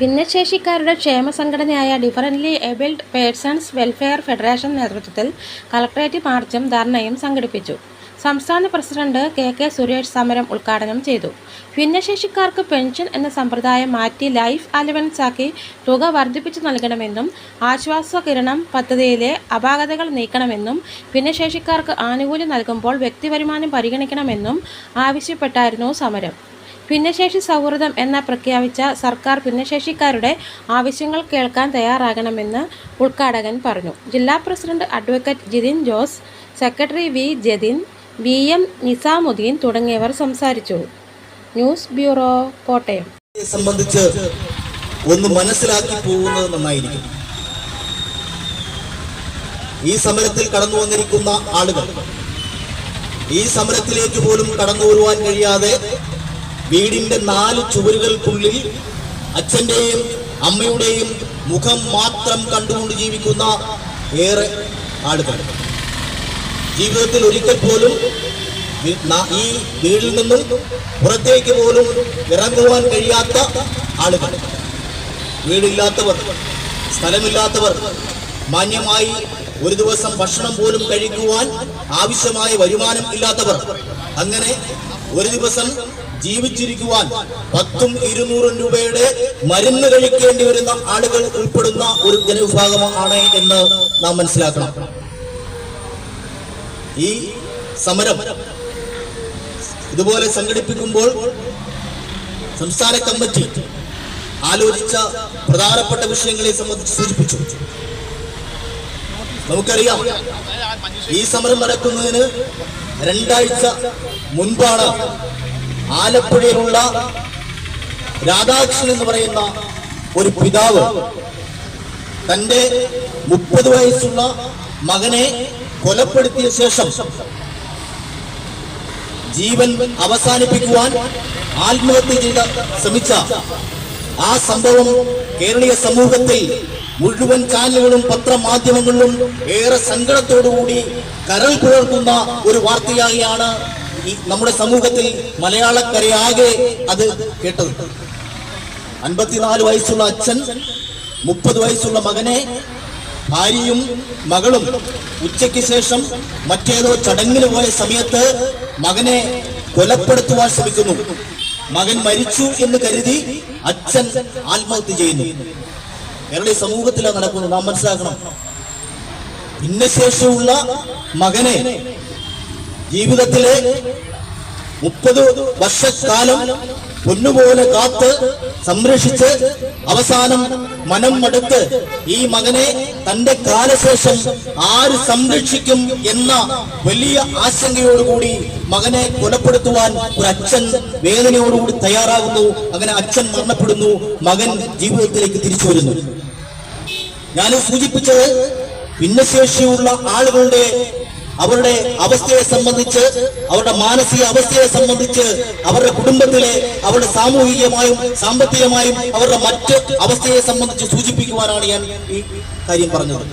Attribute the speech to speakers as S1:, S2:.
S1: ഭിന്നശേഷിക്കാരുടെ ക്ഷേമ സംഘടനയായ differently abled persons welfare federation നേതൃത്വത്തിൽ കളക്ടറേറ്റ് മാർച്ചും ധർണയും സംഘടിപ്പിച്ചു. സംസ്ഥാന പ്രസിഡന്റ് കെ കെ സുരേഷ് സമരം ഉദ്ഘാടനം ചെയ്തു. ഭിന്നശേഷിക്കാർക്ക് പെൻഷൻ എന്ന സമ്പ്രദായം മാറ്റി ലൈഫ് അലവൻസ് ആക്കി തുക വർദ്ധിപ്പിച്ചു നൽകണമെന്നും ആശ്വാസ കിരണം പദ്ധതിയിലെ അപാകതകൾ നീക്കണമെന്നും ഭിന്നശേഷിക്കാർക്ക് ആനുകൂല്യം നൽകുമ്പോൾ വ്യക്തിവരുമാനം പരിഗണിക്കണമെന്നും ആവശ്യപ്പെട്ടായിരുന്നു സമരം. ഭിന്നശേഷി സൗഹൃദം എന്ന പ്രഖ്യാപിച്ച സർക്കാർ ഭിന്നശേഷിക്കാരുടെ ആവശ്യങ്ങൾ കേൾക്കാൻ തയ്യാറാകണമെന്ന് ഉദ്ഘാടകൻ പറഞ്ഞു. ജില്ലാ president advocate Jithin Jose secretary V Jathin V M Nizamuddin തുടങ്ങിയവർ സംസാരിച്ചു. News bureau Kottayam.
S2: സംബന്ധിച്ച് ഒന്ന് മനസ്സിലാക്കി പോകുന്നത് നന്നായിരിക്കും. ഈ സമരത്തിൽ കടന്നു വന്നിരിക്കുന്ന ആളുകൾ ഈ സമരത്തിലേക്ക് പോലും കടന്നു വരുവാൻ കഴിയാതെ വീടിന്റെ നാല് ചുവരുകൾക്കുള്ളിൽ അച്ഛന്റെയും അമ്മയുടെയും മുഖം മാത്രം കണ്ടുകൊണ്ട് ജീവിക്കുന്ന ഏറെ ആളുകൾ ജീവിതത്തിൽ ഒരിക്കൽ പോലും ഈ വീടിൽ നിന്നും പുറത്തേക്ക് പോലും ഇറങ്ങുവാൻ കഴിയാത്ത ആളുകൾ. വീടില്ലാത്തവർ സ്ഥലമില്ലാത്തവർ മാന്യമായി ഒരു ദിവസം ഭക്ഷണം പോലും കഴിക്കുവാൻ ആവശ്യമായ വരുമാനം ഇല്ലാത്തവർ. അങ്ങനെ ഒരു ദിവസം ജീവിച്ചിരിക്കുവാൻ പത്തും ഇരുന്നൂറും രൂപയുടെ മരുന്ന് കഴിക്കേണ്ടി വരുന്ന ആളുകൾ ഉൾപ്പെടുന്ന ഒരു ജനവിഭാഗമാണ് എന്ന് നാം മനസ്സിലാക്കണം. ഈ സമരം ഇതുപോലെ സംഘടിപ്പിക്കുമ്പോൾ സംസ്ഥാന കമ്മിറ്റി ആലോചിച്ച പ്രധാനപ്പെട്ട വിഷയങ്ങളെ സംബന്ധിച്ച് സൂചിപ്പിച്ചു. നമുക്കറിയാം ഈ സമരം നടക്കുന്നതിന് രണ്ടാഴ്ച മുൻപാണ് ആലപ്പുഴയിലുള്ള രാധാകൃഷ്ണൻ എന്ന് പറയുന്ന ഒരു പിതാവ്. തന്റെ മുപ്പത് വയസ്സുള്ള മകനെ കൊലപ്പെടുത്തിയ ശേഷം ജീവൻ അവസാനിപ്പിക്കുവാൻ ആത്മഹത്യ ചെയ്ത ശ്രമിച്ച ആ സംഭവം കേരളീയ സമൂഹത്തിൽ മുഴുവൻ ചാനലുകളും പത്രമാധ്യമങ്ങളിലും ഏറെ സങ്കടത്തോടുകൂടി കരൾ പുലർത്തുന്ന ഒരു വാർത്തയായാണ് ഈ നമ്മുടെ സമൂഹത്തിൽ മലയാളക്കരയാകെ അത് കേട്ടത്. അൻപത്തിനാല് വയസ്സുള്ള അച്ഛൻ മുപ്പത് വയസ്സുള്ള മകനെ ഭാര്യയും മകളും ഉച്ചയ്ക്ക് ശേഷം മറ്റേതോ ചടങ്ങിന് പോയ സമയത്ത് മകനെ കൊലപ്പെടുത്തുവാൻ ശ്രമിക്കുന്നു. മകൻ മരിച്ചു എന്ന് കരുതി അച്ഛൻ ആത്മഹത്യ ചെയ്യുന്നു. കേരളീയ സമൂഹത്തിലാണ് നടക്കുന്നത്. നാം മനസ്സിലാക്കണം. ഭിന്നശേഷിയുള്ള മകനെ ജീവിതത്തിലെ മുപ്പത് വർഷക്കാലം പൊന്നുപോലെ കാത്ത് സംരക്ഷിച്ച് അവസാനം മനം മടുത്ത് ഈ മകനെ തന്റെ കാലശേഷം ആര് സംരക്ഷിക്കും എന്ന വലിയ ആശങ്കയോടുകൂടി മകനെ കൊലപ്പെടുത്തുവാൻ ഒരു അച്ഛൻ വേദനയോടുകൂടി തയ്യാറാകുന്നു. അങ്ങനെ അച്ഛൻ മരണപ്പെടുന്നു. മകൻ ജീവിതത്തിലേക്ക് തിരിച്ചു വരുന്നു. ഞാൻ സൂചിപ്പിച്ചത് ഭിന്നശേഷിയുള്ള ആളുകളുടെ അവരുടെ അവസ്ഥയെ സംബന്ധിച്ച് അവരുടെ മാനസിക അവസ്ഥയെ സംബന്ധിച്ച് അവരുടെ കുടുംബത്തിലെ അവരുടെ സാമൂഹികമായും സാമ്പത്തികമായും അവരുടെ മറ്റ് അവസ്ഥയെ സംബന്ധിച്ച് സൂചിപ്പിക്കുവാനാണ് ഞാൻ ഈ കാര്യം പറഞ്ഞത്.